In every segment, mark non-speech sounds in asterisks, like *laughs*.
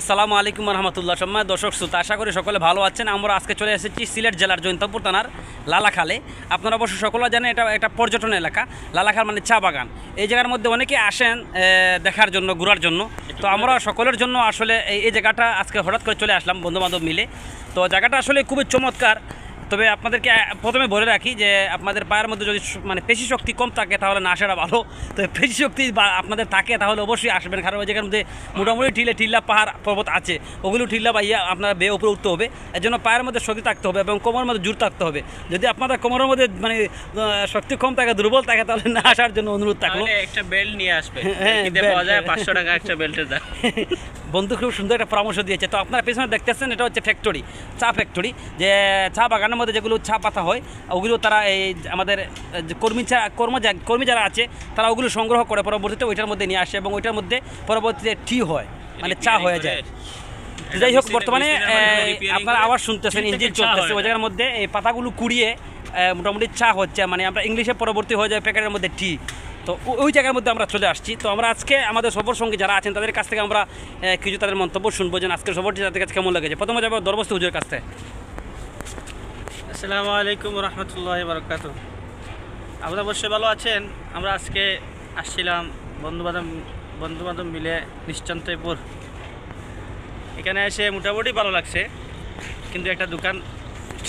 আসসালামু আলাইকুম রহমতুল্লাহ সম্মান দর্শক শ্রোতা, আশা করি সকলে ভালো আছেন। আমরা আজকে চলে এসেছি সিলেট জেলার জৈন্তপুর থানার লালাখালে। আপনারা অবশ্য সকলে জানেন এটা একটা পর্যটন এলাকা, লালাখাল মানে চা বাগান। এই জায়গার মধ্যে অনেকে আসেন দেখার জন্য, ঘোরার জন্য। তো আমরা সকলের জন্য আসলে এই জায়গাটা আজকে হঠাৎ করে চলে আসলাম, বন্ধুবান্ধব মিলে। তো জায়গাটা আসলে খুবই চমৎকার। তবে আপনাদেরকে প্রথমে বলে রাখি যে আপনাদের পায়ের মধ্যে যদি মানে পেশি শক্তি কম থাকে তাহলে না আসাটা ভালো। তবে পেশি শক্তি আপনাদের থাকে তাহলে অবশ্যই আসবেন কারণ ওই জায়গার মধ্যে মোটামুটি টিলে টিল্লা পাহাড় পর্বত আছে। ওগুলো টিল্লা বাইয়া আপনার বেয়ে উপরে উঠতে হবে। এর জন্য পায়ের মধ্যে শক্তি থাকতে হবে এবং কোমরের মধ্যে জোর থাকতে হবে। যদি আপনাদের কোমরের মধ্যে মানে শক্তি কম থাকে দুর্বল থাকে তাহলে না আসার জন্য অনুরোধ থাকল। একটা বেল্ট নিয়ে আসবে। হ্যাঁ, পাওয়া যায় হ্যাঁ। পাঁচশো টাকা একটা বেল্টের দাম। *laughs* বন্ধু খুব সুন্দর একটা পরামর্শ দিয়েছে। তো আপনারা পেছনে দেখতেছেন এটা হচ্ছে ফ্যাক্টরি চা ফ্যাক্টরি যে চা বাগানের মধ্যে যেগুলো চা পাতা হয় ওগুলো তারা এই আমাদের যে কর্মী কর্ম কর্মী যারা আছে তারা ওগুলো সংগ্রহ করে পরবর্তীতে ওইটার মধ্যে নিয়ে আসে এবং ওইটার মধ্যে পরবর্তীতে টি হয় মানে চা হয়ে যায়। যাই হোক বর্তমানে আপনারা আবার শুনতেছেন ইঞ্জিন চলতেছে। ওই জায়গার মধ্যে এই পাতাগুলো কুড়িয়ে মোটামুটি চা হচ্ছে মানে আমরা ইংলিশে পরবর্তী হয়ে যায় প্যাকেটের মধ্যে টি তো ওই জায়গার মধ্যে আমরা চলে আসছি। তো আমরা আজকে আমাদের সফর সঙ্গে যারা আছেন তাদের কাছ থেকে আমরা কিছু তাদের মন্তব্য শুনব। যে আজকের সফরটি তাদের কাছে কেমন লেগেছে। প্রথমে যাব দরবস্ত হুজুরের কাছ থেকে। আসসালামু আলাইকুম রহমতুল্লাহ বরকাত আপনারা অবশ্যই ভালো আছেন? আমরা আজকে আসছিলাম বন্ধু বান্ধব বন্ধু বান্ধব মিলে নিশ্চন্তপুর এখানে এসে মোটামুটি ভালো লাগছে, কিন্তু একটা দোকান,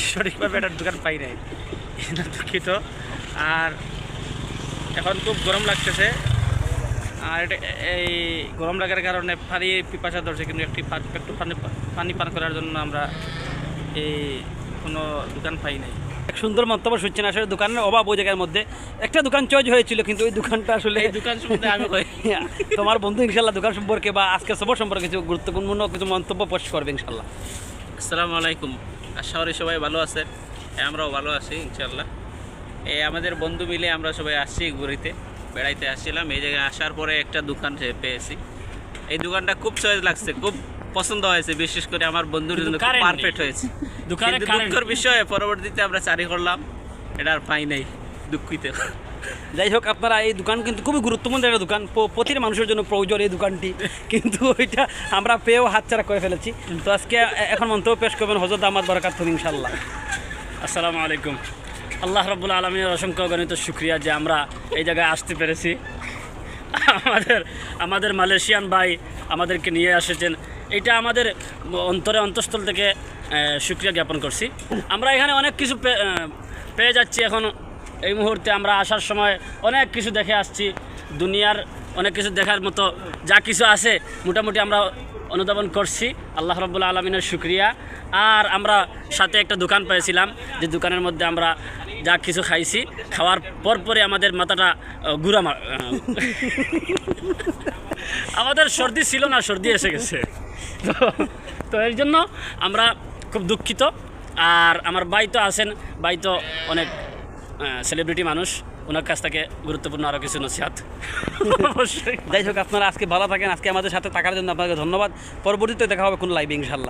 সঠিকভাবে একটা দোকান পাই নাই দুঃখিত। আর এখন খুব গরম লাগতেছে, আর এটা এই গরম লাগার কারণে পানি পিপাসা ধরছে, কিন্তু একটি একটু পানি পানি পান করার জন্য আমরা এই কোনো দোকান পাই নাই। এক সুন্দর মন্তব্য শুনছেন আসলে দোকানের অভাব ওই জায়গার মধ্যে। একটা দোকান চয়েস হয়েছিল কিন্তু ওই দোকানটা আসলে এই দোকান সম্বন্ধে আমি কই তোমার বন্ধু ইনশাল্লাহ দোকান সম্পর্কে বা আজকের সফর সম্পর্কে কিছু গুরুত্বপূর্ণ কিছু মন্তব্য পোস্ট করবে ইনশাল্লাহ। আসসালামু আলাইকুম। আশা করি সবাই ভালো আছেন হ্যাঁ, আমরাও ভালো আছি ইনশাল্লাহ। এই আমাদের বন্ধু মিলে আমরা সবাই আসছি ঘুরিতে বেড়াইতে আসছিলাম। এই জায়গায় আসার পরে একটা দোকান পেয়েছি। এই দোকানটা খুব সহজ লাগছে খুব পছন্দ হয়েছে বিশেষ করে আমার বন্ধুর জন্য পারফেক্ট হয়েছে। দুঃখের বিষয়ে পরবর্তীতে আমরা চারি করলাম এটা আর পাই নাই দুঃখিত। যাই হোক আপনারা এই দোকান কিন্তু খুবই গুরুত্বপূর্ণ একটা দোকান। প্রতিটি মানুষের জন্য প্রয়োজন এই দোকানটি। কিন্তু ওইটা আমরা পেয়েও হাতছাড়া করে ফেলেছি। তো আজকে এখন মন্তব্য পেশ করবেন হজরত আহমদ বরকাত ইনশাল্লাহ আসসালামু আলাইকুম। আল্লাহ রব্বুল আলমীর অসংখ্য গণিত শুক্রিয়া যে আমরা এই জায়গায় আসতে পেরেছি। আমাদের আমাদের মালয়েশিয়ান ভাই আমাদেরকে নিয়ে এসেছেন। এটা আমাদের অন্তরে অন্তঃস্থল থেকে আহ, শুক্রিয়া জ্ঞাপন করছি। আমরা এখানে অনেক কিছু পেয়ে যাচ্ছি এখন। এই মুহূর্তে আমরা আসার সময় অনেক কিছু দেখে আসছি। দুনিয়ার অনেক কিছু দেখার মতো যা কিছু আছে মোটামুটি আমরা অনুধাবন করছি। আল্লাহ রব্বুল আলমিনের শুক্রিয়া আর আমরা সাথে একটা দোকান পেয়েছিলাম যে দোকানের মধ্যে আমরা যা কিছু খাইছি খাওয়ার পর পরে আমাদের মাথাটা গুড়া *laughs* আমাদের সর্দি ছিল না সর্দি এসে গেছে। তো তো এর জন্য আমরা খুব দুঃখিত। আর আমার ভাই তো আছেন, ভাই তো অনেক সেলিব্রিটি মানুষ। ওনার কাছ থেকে গুরুত্বপূর্ণ আরও কিছু নসিহাত। অবশ্যই যাই হোক, আপনারা আজকে ভালো থাকেন। আজকে আমাদের সাথে থাকার জন্য আপনাকে ধন্যবাদ। পরবর্তীতে দেখা হবে কোনো লাইভ ইনশাল্লাহ